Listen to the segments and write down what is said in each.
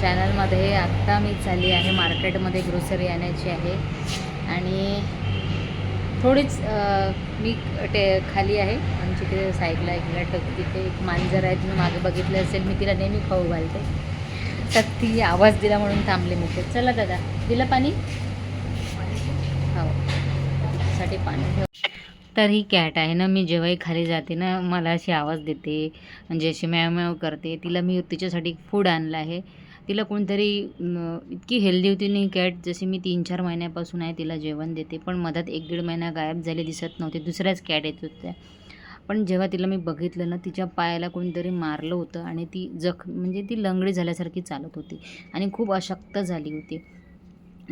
चॅनलमध्ये आत्ता मी चालली आहे मार्केटमध्ये ग्रोसरी आणायची आहे. आणि थोडीच मी टे खाली आहे. आमची तिथे साईडला इकडे टक तिथे एक मांजर आहे तुम्ही मागे बघितलं असेल मी तिला नेहमी खाऊ घालते. तर ती आवाज दिला म्हणून थांबले मी ते चला दादा दिलं पाणी? हो. साठी पाणी तर ही कॅट आहे ना मी जेव्हाही खाली जाते ना मला अशी आवाज देते. म्हणजे अशी म्याव म्याव करते. तिला मी तिच्यासाठी फूड आणलं आहे. तिला कोणतरी इतकी हेल्दी होती नाही कॅट जशी मी तीन चार महिन्यापासून आहे तिला जेवण देते. पण मधात एक दीड महिना गायब झाले दिसत नव्हते. दुसऱ्याच कॅट येत होत्या. पण जेव्हा तिला मी बघितलं ना तिच्या पायाला कोणतरी मारलं होतं आणि ती जख म्हणजे ती लंगडी झाल्यासारखी चालत होती आणि खूप अशक्त झाली होती.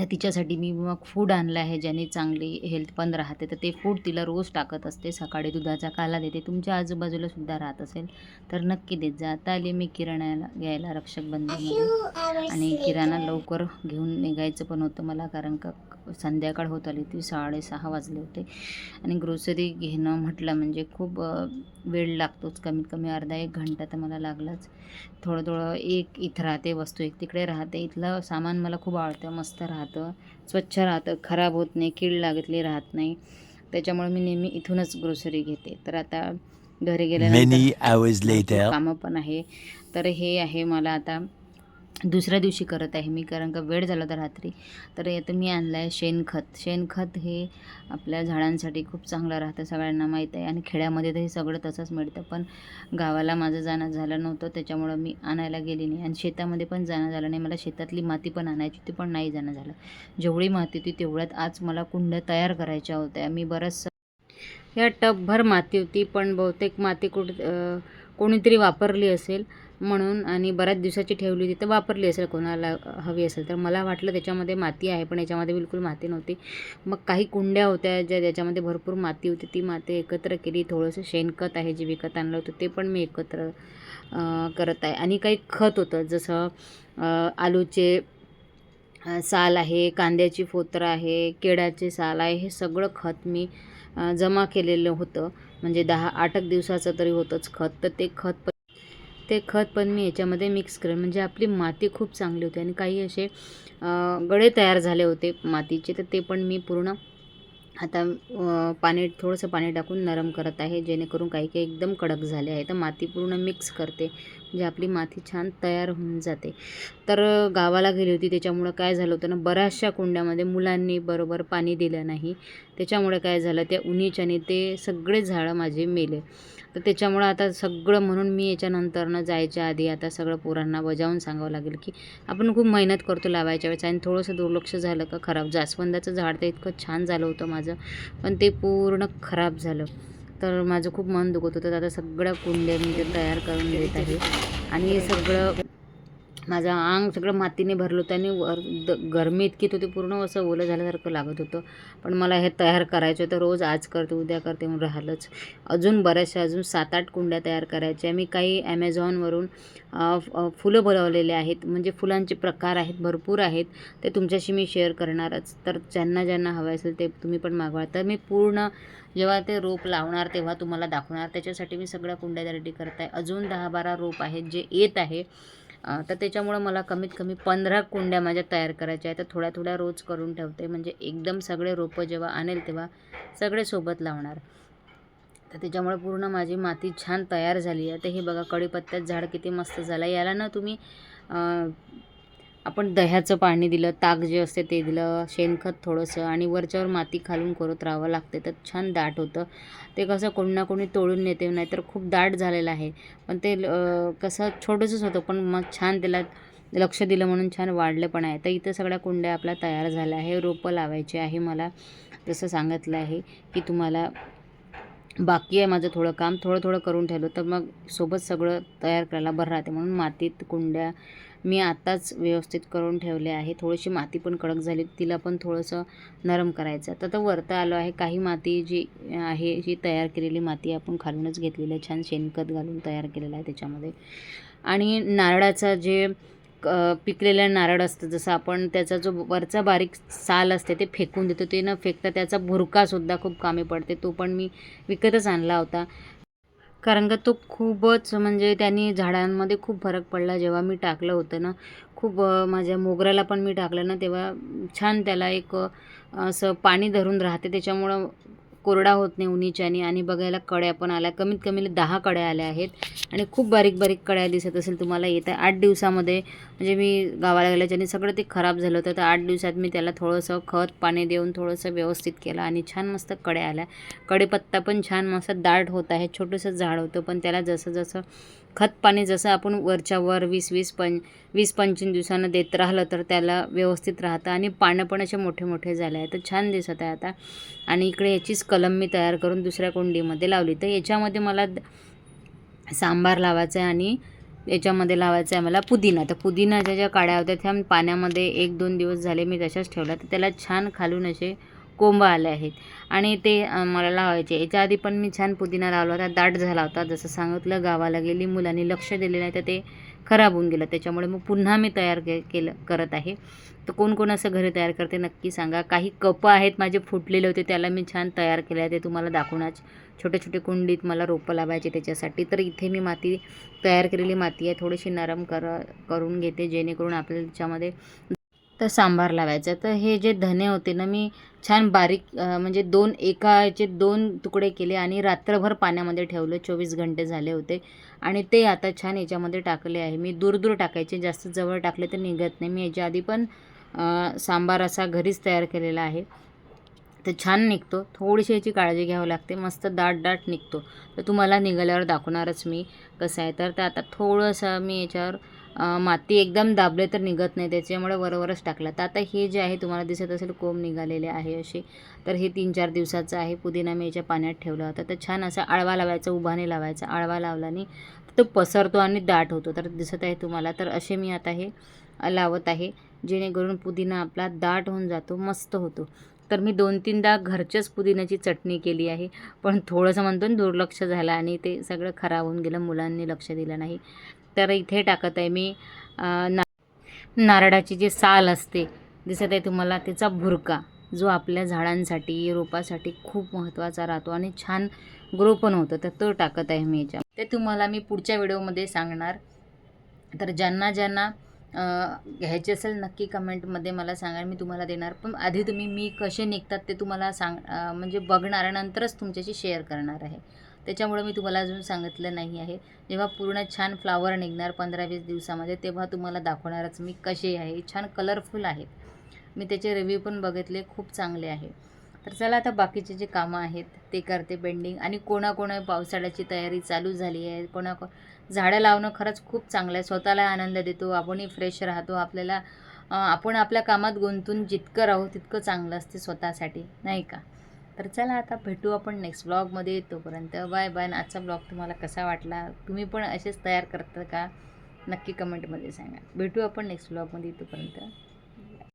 तिच्यासाठी मी मग फूड आणलं आहे ज्याने चांगली हेल्थ पण राहते. तर ते फूड तिला रोज टाकत असते सकाळी दुधाचा काला देते. तुमच्या आजूबाजूला सुद्धा राहत असेल तर नक्की देत जा. आता आली मी किराण्याला घ्यायला रक्षक बंधनमध्ये आणि किराणा लवकर घेऊन निघायचं पण होतं मला कारण का संध्याकाळ होत आली होती साडेसहा वाजले होते. आणि ग्रोसरी घेणं म्हटलं म्हणजे खूप वेळ लागतोच. कमीत कमी अर्धा एक घंटा तर मला लागलाच. थोडं थोडं एक इथं राहते वस्तू एक तिकडे राहते. इथलं सामान मला खूप आवडतं मस्त राहतं. स्वच्छ राहतं खराब होत नाही कीड लागतली राहत नाही. त्याच्यामुळे मी नेहमी इथूनच ग्रोसरी घेते. तर आता घरी गेल्यानंतर. कामं पण आहे. तर हे आहे मला आता दुसऱ्या दिवशी करत आहे मी कारण का वेळ झाला होता रात्री. तर आता मी आणलं आहे शेणखत. शेणखत हे आपल्या झाडांसाठी खूप चांगलं राहतं सगळ्यांना माहीत आहे. आणि खेड्यामध्ये तर हे सगळं तसंच मिळतं पण गावाला माझं जाणं झालं नव्हतं त्याच्यामुळं मी आणायला गेली नाही. आणि शेतामध्ये पण जाणं झालं नाही. मला शेतातली माती पण आणायची होती पण नाही जाणं झालं. जेवढी माती होती तेवढ्यात आज मला कुंड्या तयार करायच्या होत्या. मी बरंच या टबभर माती होती पण बहुतेक माती कुठे कोणीतरी वापरली असेल. म्हणून आणि बऱ्याच दिवसाची ठेवली होती तर वापरली असेल कोणाला हवी असेल. तर मला वाटलं त्याच्यामध्ये माती आहे पण याच्यामध्ये बिलकुल माती नव्हती. मग काही कुंड्या होत्या ज्या ज्याच्यामध्ये भरपूर माती होती ती माती एकत्र केली. थोडंसं शेणखत आहे जे विकत आणलं होतं ते पण मी एकत्र करत आहे. आणि काही खत होतं जसं आलूचे साल आहे कांद्याची फोत्र आहे केळाचे साल आहे हे सगळं खत मी जमा केलेलं होतं. म्हणजे दहा आठ एक दिवसाचं तरी होतंच खत. तर ते खत ते खत पण मी याच्यामध्ये मिक्स करेन. म्हणजे आपली माती खूप चांगली होती आणि काही असे गळे तयार झाले होते मातीचे तर ते पण मी पूर्ण आता पाणी थोडंसं पाणी टाकून नरम करत आहे जेणेकरून काही काही एकदम कडक झाले आहे. तर माती पूर्ण मिक्स करते. म्हणजे आपली माती छान तयार होऊन जाते. तर गावाला गेली होती त्याच्यामुळं काय झालं होतं ना बऱ्याचशा कुंड्यामध्ये मुलांनी बरोबर पाणी दिलं नाही. त्याच्यामुळे काय झालं त्या उन्हीच्याने ते सगळे झाडं माझे मेले. तर त्याच्यामुळं आता सगळं म्हणून मी याच्यानंतरनं जायच्या आधी आता सगळं पोरांना बजावून सांगावं लागेल की आपण खूप मेहनत करतो लावायच्या वेळेस आणि थोडंसं दुर्लक्ष झालं का खराब. जास्वंदाचं झाड तर इतकं छान झालं होतं माझं पण ते पूर्ण खराब झालं. तर माझं खूप मन दुखत होतं. तर आता सगळ्या कुंड्या मी ते तयार करून देत आहे. आणि हे सगळं माझं अंग सगळं मातीने भरलं होतं आणि वर द गरमी इतकी होती पूर्ण असं ओलं झाल्यासारखं लागत होतं. पण मला हे तयार करायचं होतं रोज आज करते उद्या करते म्हणून राहिलंच. अजून बऱ्याचशा अजून सात आठ कुंड्या तयार करायच्या. मी काही ॲमेझॉनवरून फुलं बोलावलेले आहेत. म्हणजे फुलांचे प्रकार आहेत भरपूर आहेत. ते तुमच्याशी मी शेअर करणारच. तर ज्यांना ज्यांना हवं असेल ते तुम्ही पण मागवा तर मी पूर्ण जेव्हा ते रोप लावणार तेव्हा तुम्हाला दाखवणार. त्याच्यासाठी मी सगळ्या कुंड्या रेडी करत आहे. अजून दहा बारा रोप आहेत जे येत आहे. तर त्याच्यामुळं मला कमीत कमी पंधरा कुंड्या माझ्या तयार करायच्या आहेत. तर थोड्या थोड्या रोज करून ठेवते. म्हणजे एकदम सगळे रोपं जेव्हा आणेल तेव्हा सगळे सोबत लावणार. तर त्याच्यामुळे पूर्ण माझी माती छान तयार झाली आहे. तर हे बघा कढीपत्त्यात झाड किती मस्त झालं याला ना तुम्ही आपण दह्याचं पाणी दिलं ताक जे असते ते दिलं शेणखत थोडंसं आणि वरच्यावर माती खालून करत राहावं लागते. तर छान दाट होतं. ते कसं कोणी ना कोणी तोडून नेते नाहीतर खूप दाट झालेलं आहे. पण ते कसं छोटंसंच होतं पण मग छान त्याला लक्ष दिलं म्हणून छान वाढलं पण आहे. तर इथं सगळ्या कुंड्या आपल्या तयार झाल्या आहे. रोपं लावायचे आहे मला. जसं सांगितलं आहे की तुम्हाला बाकी आहे माझं थोडं काम थोडं थोडं करून ठेवलं. तर मग सोबत सगळं तयार करायला बरं राहते. म्हणून मातीत कुंड्या मी आत्ताच व्यवस्थित करून ठेवले आहे. थोडीशी माती पण कडक झाली. तिला पण थोडंसं नरम करायचं तर आता वरतं आलो आहे. काही माती जी आहे जी तयार केलेली माती आपण खालूनच घेतलेली आहे. छान शेणखत घालून तयार केलेलं आहे त्याच्यामध्ये. आणि नारळाचं जे क- पिकलेलं नारळ असतं जसं आपण त्याचा जो वरचा बारीक साल असते ते फेकून देतो. ते न फेकता त्याचा भुरकासुद्धा खूप कामी पडते. तो पण मी विकतच आणला होता. कारण का तो खूपच म्हणजे त्यांनी झाडांमध्ये खूप फरक पडला. जेव्हा मी टाकलं होतं ना खूप माझ्या मोगऱ्याला पण मी टाकलं ना तेव्हा छान त्याला एक असं पाणी धरून राहते. त्याच्यामुळं कोरडा होत नाही उन्हीच्याने आणि बघायला कड्या पण आल्या. कमीत कमी दहा कड्या आल्या आहेत. आणि खूप बारीक बारीक कड्या दिसत असेल तुम्हाला. येत्या आठ दिवसामध्ये म्हणजे मी गावाला गेल्याच्याने सगळं ते खराब झालं होतं. तर आठ दिवसात मी त्याला थोडंसं खत पाणी देऊन थोडंसं व्यवस्थित केलं आणि छान मस्त कड्या आल्या. कडेपत्ता पण छान मस्त दाट होत. आहे छोटंसं झाड होतं. पण त्याला जसं जसं खत पाणी जसं आपण वरच्या वर वीस वीस पं वीस पंचवीस दिवसानं देत राहिलं तर त्याला व्यवस्थित राहतं आणि पानं पण असे मोठे मोठे झाले आहे तर छान दिसत आहे आता. आणि इकडे याचीच कलम मी तयार करून दुसऱ्या कुंडीमध्ये लावली. तर याच्यामध्ये मला सांबार लावायचा आहे आणि याच्यामध्ये लावायचं आहे मला पुदिना. तर पुदिनाच्या ज्या काड्या होत्या त्या पाण्यामध्ये एक दोन दिवस झाले मी तशाच ठेवला तर त्याला छान खालून असे कोंब आले आहेत. आणि ते मला लावायचे. याच्या आधी पण मी छान पुदिना लावला होता. दाट झाला होता. जसं सांगितलं गावाला गेली मुलांनी लक्ष दिले नाही तर ते खराब होऊन गेलं. त्याच्यामुळे मग पुन्हा मी तयार के केलं करत आहे. तर कोण कोण असं घरी तयार करते नक्की सांगा. काही कपं आहेत माझे फुटलेले होते त्याला मी छान तयार केले आहे. ते तुम्हाला दाखवण्याच. छोटे छोटे कुंडीत मला रोपं लावायचे त्याच्यासाठी. तर इथे मी माती तयार केलेली माती आहे. थोडीशी नरम कर करून घेते जेणेकरून आपल्याला त्याच्यामध्ये तर सांबार लावायचा. तर हे जे धने होते ना मी छान बारीक म्हणजे दोन एका याचे दोन तुकडे केले आणि रात्रभर पाण्यामध्ये ठेवलं. चोवीस घंटे झाले होते आणि ते आता छान याच्यामध्ये टाकले आहे. मी दूर दूर टाकायचे जास्त जवळ टाकले तर निघत नाही. मी याच्या आधी पण सांबार असा घरीच तयार केलेला आहे. तर छान निघतो. थोडीशी याची काळजी घ्यावी लागते. मस्त दाट दाट निघतो. तर तुम्हाला निघाल्यावर दाखवणारच मी कसं आहे. तर ते आता थोडंसं मी याच्यावर माती एकदम दाबले तर निघत नाही त्याच्यामुळे वरवरच टाकलं. तर आता हे जे आहे तुम्हाला दिसत असेल कोंब निघालेले आहे असे. तर हे तीन चार दिवसाचं आहे. पुदिना मी याच्या पाण्यात ठेवला होता. तर छान असा आळवा लावायचा उभाने लावायचा. आळवा लावल्याने तो पसरतो आणि दाट होतो. तर दिसत आहे तुम्हाला. तर असे मी आता हे लावत आहे जेणेकरून पुदिना आपला दाट होऊन जातो मस्त होतो. तर मी दोन तीनदा घरच्याच पुदिन्याची चटणी केली आहे. पण थोडंसं म्हणतो ना दुर्लक्ष झालं आणि ते सगळं खराब होऊन गेलं. मुलांनी लक्ष दिलं नाही. तर इथे टाकत आहे मी ना नारळाची जी साल असते दिसत आहे तुम्हाला त्याचा भुरका जो आपल्या झाडांसाठी रोपासाठी खूप महत्त्वाचा राहतो आणि छान ग्रो पण होतं तर तो टाकत आहे मी याच्या ते तुम्हाला मी पुढच्या व्हिडिओमध्ये सांगणार. तर ज्यांना ज्यांना घ्यायचे असेल नक्की कमेंटमध्ये मला सांगा मी तुम्हाला देणार. पण आधी तुम्ही मी कसे निघतात ते तुम्हाला सांग म्हणजे बघणार नंतरच तुमच्याशी शेअर करणार आहे. त्याच्यामुळे मी तुम्हाला अजून सांगितलं नाही आहे. जेव्हा पूर्ण छान फ्लावर निघणार पंधरा वीस दिवसामध्ये तेव्हा तुम्हाला दाखवणारच मी कसे आहे. छान कलरफुल आहेत. मी त्याचे रिव्ह्यू पण बघितले खूप चांगले आहे. तर चला आता बाकीचे जे कामं आहेत ते करते पेंडिंग आणि कोणाकोणा पावसाळ्याची तयारी चालू झाली आहे. कोणाको झाडं लावणं खरंच खूप चांगलं आहे. स्वतःला आनंद देतो आपणही फ्रेश राहतो. आपल्याला आपण आपल्या कामात गुंतून जितकं राहू तितकं चांगलं असते स्वतःसाठी. नाही का? तर चला आता भेटू आपण नेक्स्ट ब्लॉगमध्ये तोपर्यंत बाय बाय आजचा ब्लॉग तुम्हाला कसा वाटला? तुम्ही पण असेच तयार करता का? नक्की कमेंटमध्ये सांगा. भेटू आपण नेक्स्ट ब्लॉगमध्ये तोपर्यंत.